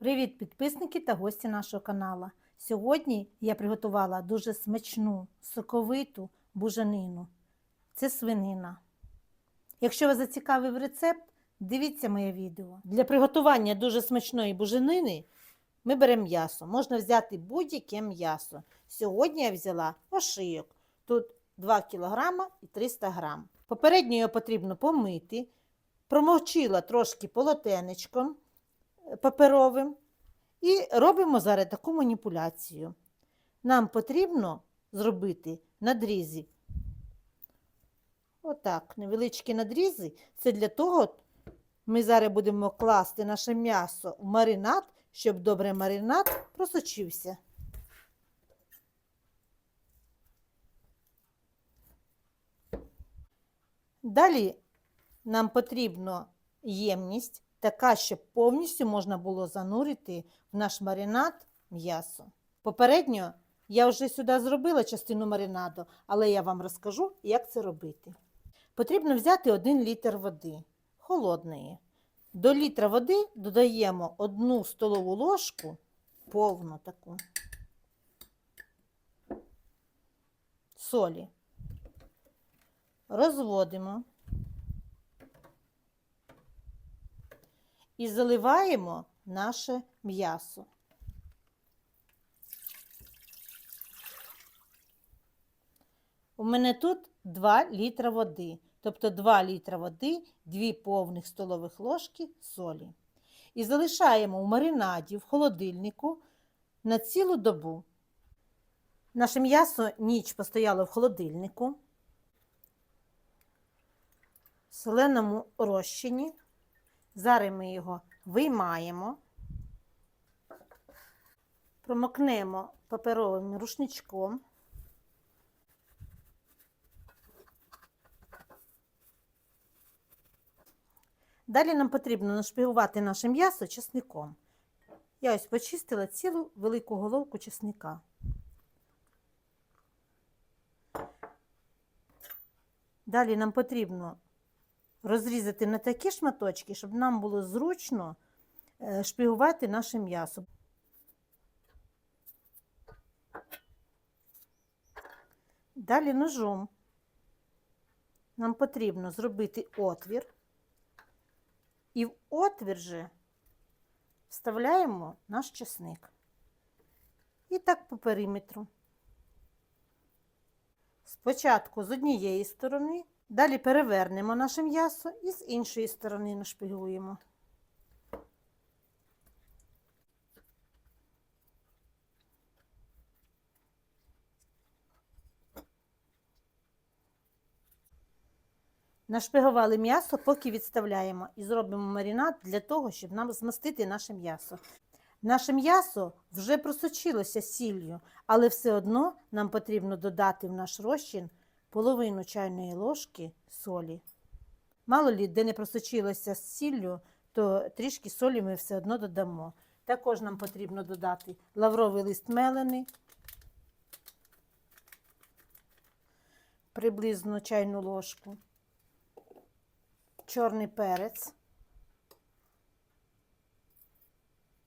Привіт, підписники та гості нашого каналу. Сьогодні я приготувала дуже смачну, соковиту бужанину. Це свинина. Якщо вас зацікавив рецепт, дивіться моє відео. Для приготування дуже смачної бужанини ми беремо м'ясо. Можна взяти будь-яке м'ясо. Сьогодні я взяла ошийок. Тут 2 кг і 300 г. Попередньо його потрібно помити, промовчила трошки полотенечком паперовим. І робимо зараз таку маніпуляцію. Нам потрібно зробити надрізи. Отак, невеличкі надрізи. Це для того, ми зараз будемо класти наше м'ясо в маринад, щоб добре маринад просочився. Далі нам потрібно ємність, така, щоб повністю можна було занурити в наш маринад м'ясо. Попередньо я вже сюди зробила частину маринаду, але я вам розкажу, як це робити. Потрібно взяти 1 літр води холодної. До літра води додаємо 1 столову ложку, повну таку солі. Розводимо. І заливаємо наше м'ясо. У мене тут 2 літра води, тобто 2 літра води, 2 повних столових ложки солі. І залишаємо в маринаді в холодильнику на цілу добу. Наше м'ясо ніч постояло в холодильнику, в соленому розчині. Зараз ми його виймаємо, промокнемо паперовим рушничком. Далі нам потрібно нашпігувати наше м'ясо чесником. Я ось почистила цілу велику головку чесника. Далі нам потрібно розрізати на такі шматочки, щоб нам було зручно е, шпігувати наше м'ясо. Далі ножом нам потрібно зробити отвір, і в отвір же вставляємо наш чесник. І так по периметру. Спочатку з однієї сторони, Далі перевернемо наше м'ясо і з іншої сторони нашпигуємо. Нашпигували м'ясо, поки відставляємо і зробимо маринад для того, щоб нам змастити наше м'ясо. Наше м'ясо вже просочилося сіллю, але все одно нам потрібно додати в наш розчин половину чайної ложки солі. Мало лі, де не просочилося з сіллю, то трішки солі ми все одно додамо. Також нам потрібно додати лавровий лист мелений, приблизно чайну ложку, чорний перець,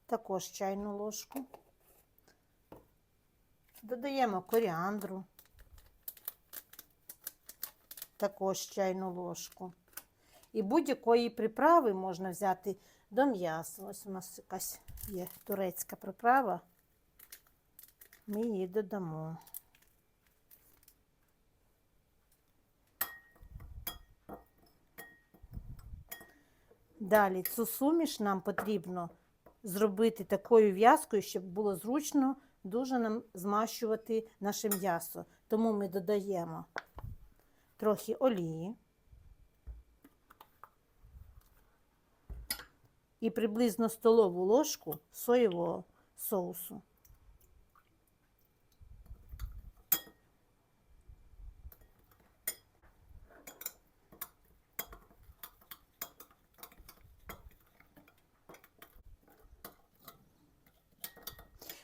також чайну ложку. Додаємо коріандру також чайну ложку. І будь-якої приправи можна взяти до м'яса. Ось у нас якась є турецька приправа. Ми її додамо. Далі цю суміш нам потрібно зробити такою в'язкою, щоб було зручно дуже нам змащувати наше м'ясо. Тому ми додаємо трохи олії і приблизно столову ложку соєвого соусу.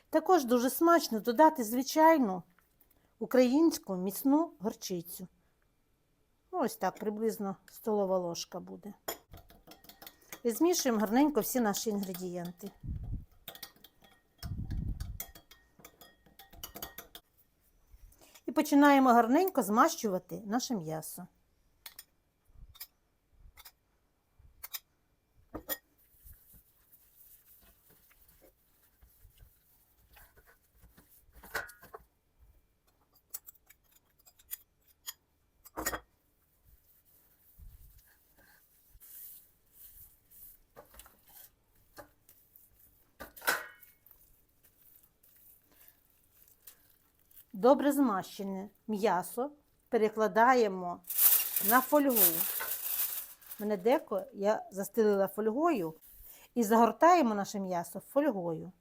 Також дуже смачно додати звичайну українську міцну горчицю. Ось так приблизно столова ложка буде. І змішуємо гарненько всі наші інгредієнти. І починаємо гарненько змащувати наше м'ясо. Добре змащене м'ясо перекладаємо на фольгу. Мене деко я застелила фольгою і загортаємо наше м'ясо фольгою.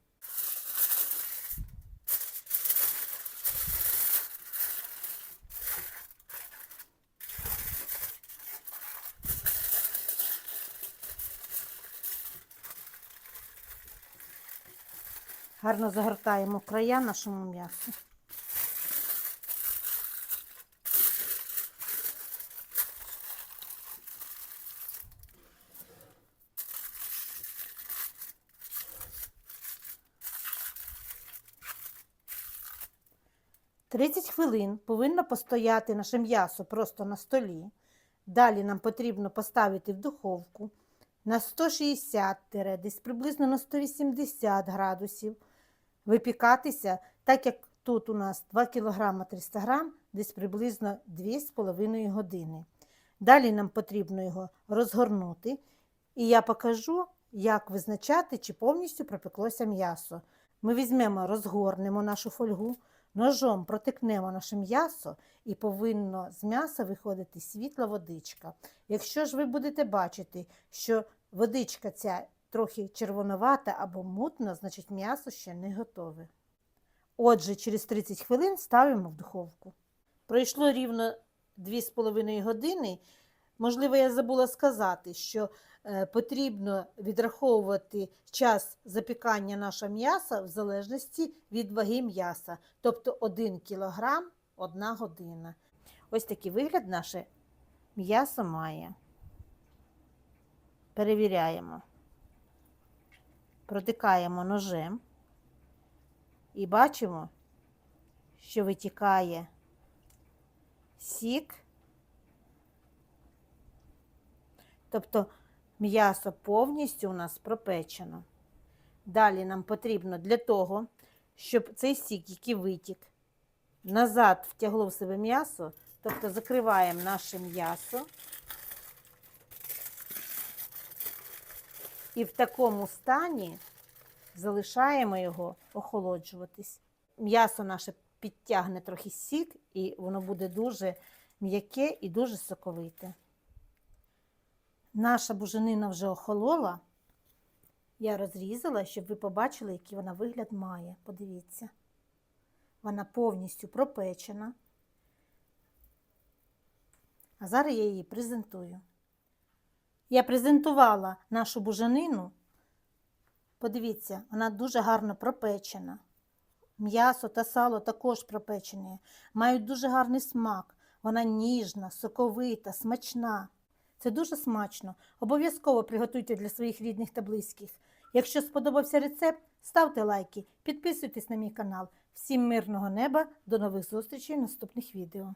Гарно загортаємо края нашому м'ясу. Тридцять хвилин повинно постояти наше м'ясо просто на столі. Далі нам потрібно поставити в духовку на 160 десь приблизно на 180 градусів. Випікатися, так як тут у нас 2 кг 300 г, десь приблизно 2,5 години. Далі нам потрібно його розгорнути, і я покажу, як визначати, чи повністю пропеклося м'ясо. Ми візьмемо, розгорнемо нашу фольгу, ножом протикнемо наше м'ясо і повинно з м'яса виходити світла водичка. Якщо ж ви будете бачити, що водичка ця трохи червонувата або мутна, значить м'ясо ще не готове. Отже, через 30 хвилин ставимо в духовку. Пройшло рівно 2,5 години. Можливо, я забула сказати, що потрібно відраховувати час запікання нашого м'яса в залежності від ваги м'яса, тобто 1 кг 1 година. Ось такий вигляд наше м'ясо має. Перевіряємо, протикаємо ножем і бачимо, що витікає сік. Тобто м'ясо повністю у нас пропечено. Далі нам потрібно для того, щоб цей сік, який витік, назад втягло в себе м'ясо, тобто закриваємо наше м'ясо. І в такому стані залишаємо його охолоджуватись. М'ясо наше підтягне трохи сік, і воно буде дуже м'яке і дуже соковите. Наша буженина вже охолола. Я розрізала, щоб ви побачили, який вона вигляд має. Подивіться. Вона повністю пропечена. А зараз я її презентую. Я презентувала нашу буженину. Подивіться, вона дуже гарно пропечена. М'ясо та сало також пропечені, мають дуже гарний смак. Вона ніжна, соковита, смачна. Це дуже смачно. Обов'язково приготуйте для своїх рідних та близьких. Якщо сподобався рецепт, ставте лайки, підписуйтесь на мій канал. Всім мирного неба, до нових зустрічей в наступних відео.